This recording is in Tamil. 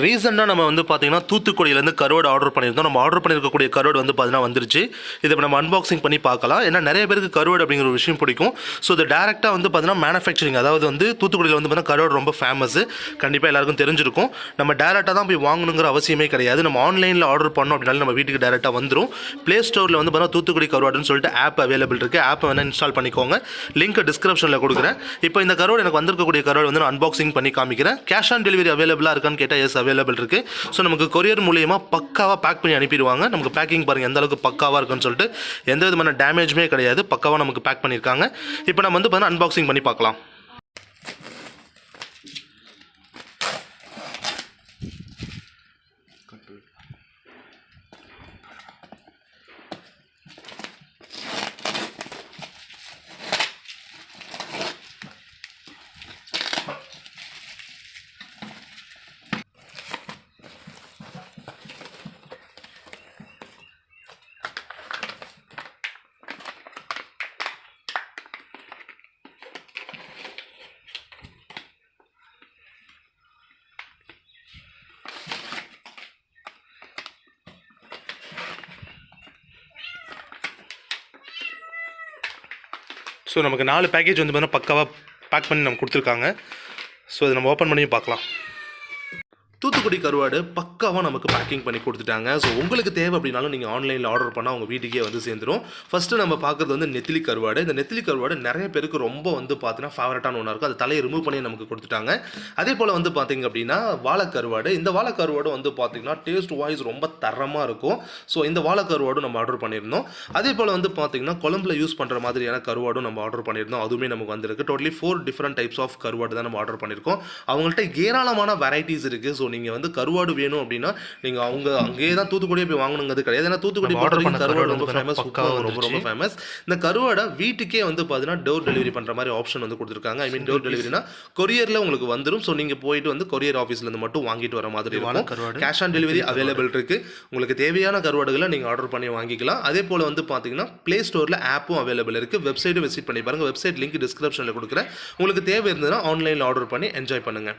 ரீசெண்டாக நம்ம வந்து பார்த்தீங்கன்னா தூத்துக்குடியிலேருந்து கருவாடு ஆர்டர் பண்ணியிருந்தோம். நம்ம ஆர்டர் பண்ணியிருக்கக்கூடிய கருவாடு வந்து பார்த்தீங்கன்னா வந்துருச்சு. இதை இப்போ நம்ம அன்பாக்சிங் பண்ணி பார்க்கலாம். ஏன்னா நிறைய பேருக்கு கருவாடு அப்படிங்கிற ஒரு விஷயம் பிடிக்கும். ஸோ இது டேரெக்டாக வந்து பார்த்தீங்கன்னா மேனுஃபேக்சரிங் அதாவது வந்து தூத்துக்குடியில் வந்து பார்த்தீங்கன்னா கருவாடு ரொம்ப ஃபேமஸ் கண்டிப்பாக எல்லாருக்கும் தெரிஞ்சிருக்கும். நம்ம டேரெக்டாக தான் போய் வாங்கணுங்கிற அவசியமே கிடையாது. நம்ம ஆன்லைனில் ஆர்டர் பண்ணோம் அப்படின்னாலும் நம்ம வீட்டுக்கு டேரெக்டாக வந்துடும் ப்ளே ஸ்டோரில் வந்து பார்த்தீங்கன்னா தூத்துக்குடி கருவாடுன்னு சொல்லிட்டு ஆப் அவைலபிள் இருக்குது ஆப்பை வேணால் இன்ஸ்டால் பண்ணிக்கோங்க. லிங்க் டிஸ்கிரிப்ஷனில் கொடுக்குறேன். இப்போ இந்த கருவாடு எனக்கு வந்திருக்கக்கூடிய கருவாடு வந்து நான் அன்பாக்சிங் பண்ணி காமிக்கிறேன். கேஷ் ஆன் டெலிவரி அவைலபிளாக இருக்கான்னு கேட்டால் எஸ் அவைலபிள் இருக்குது ஸோ நமக்கு கொரியர் மூலியமாக பக்காவாக பேக் பண்ணி அனுப்பிடுவாங்க. நமக்கு பேக்கிங் பாருங்கள் எந்த அளவுக்கு பக்காவாக இருக்குன்னு சொல்லிட்டு. எந்த விதமான டேமேஜுமே கிடையாது. பக்காவாக நமக்கு பேக் பண்ணியிருக்காங்க இப்போ நம்ம வந்து பார்த்தீங்கன்னா அன்பாக்சிங் பண்ணி பார்க்கலாம். ஸோ நமக்கு நாலு பேக்கேஜ் வந்து பார்த்தீங்கன்னா பக்காவாக பேக் பண்ணி நம்ம கொடுத்துருக்காங்க. ஸோ இதை நம்ம ஓப்பன் பண்ணி பார்க்கலாம். தூத்துக்குடி கருவாடு பக்காவாக நமக்கு பேக்கிங் பண்ணி கொடுத்துட்டாங்க. ஸோ உங்களுக்கு தேவை அப்படின்னாலும் நீங்கள் ஆன்லைனில் ஆர்டர் பண்ணால் உங்கள் வீட்டுக்கே வந்து சேர்ந்துடும் ஃபஸ்ட்டு நம்ம பார்க்குறது வந்து நெத்திலி கருவாடு. இந்த நெத்திலி கருவாடு நிறைய பேருக்கு ரொம்ப வந்து பார்த்தீங்கன்னா ஃபேவரட்டான ஒன்றா இருக்கும். அது தலையை ரிமூவ் பண்ணி நமக்கு கொடுத்துட்டாங்க. அதே போல் வந்து பார்த்தீங்க அப்படின்னா வாழைக்கருவாடு. இந்த வாழைக்கருவாடு வந்து பார்த்தீங்கன்னா டேஸ்ட் வாய்ஸ் ரொம்ப தரமாக இருக்கும். ஸோ இந்த வாழைக்கருவாடும் நம்ம ஆர்டர் பண்ணியிருந்தோம். அதே போல் வந்து பார்த்தீங்கன்னா குழம்புல யூஸ் பண்ணுற மாதிரியான கருவாடும் நம்ம ஆர்டர் பண்ணியிருந்தோம். அதுவுமே நமக்கு வந்திருக்கு. Totally four different types of கருவாடு தான் நம்ம ஆர்டர் பண்ணியிருக்கோம். அவங்கள்ட்ட ஏராளமான வெரைட்டிஸ் இருக்குது ஸோ நீங்கள் வந்து கருவாடு வேணும் அப்படின்னா நீங்கள் அவங்க அங்கேயே தான் தூத்துக்குடியே போய் வாங்கணுங்கிறது கிடையாது. ஏன்னா தூத்துக்குடி பண்ண கருவாடு ரொம்ப ஃபேமஸ் ரொம்ப ரொம்ப. ஃபேமஸ் இந்த கருவாடை வீட்டுக்கே வந்து பார்த்தீங்கன்னா டோர் டெலிவரி பண்ணுற மாதிரி ஆப்ஷன் வந்து கொடுத்துருக்காங்க. ஐ மீன் டோர் டெலிவரினா கொரியரில் உங்களுக்கு வந்துடும் ஸோ நீங்கள் போயிட்டு வந்து கொரியர் ஆஃபீஸ்லேருந்து மட்டும் வாங்கிட்டு வர மாதிரி இருக்கும். கேஷ் ஆன் டெலிவரி அவைலபிள் இருக்கு. உங்களுக்கு தேவையான கருவாடுகளை நீங்கள் ஆர்டர் பண்ணி வாங்கிக்கலாம். அதே போல் வந்து பார்த்தீங்கன்னா ப்ளே ஸ்டோரில் ஆப்பும் அவைலபிள் இருக்குது வெப்சைட்டும் விசிட் பண்ணி பாருங்கள் வெப்சைட் லிங்க் டிஸ்கிரிப்ஷனில் கொடுக்குறேன். உங்களுக்கு தேவை இருந்ததுன்னா ஆன்லைனில் ஆர்டர் பண்ணி என்ஜாய் பண்ணுங்கள்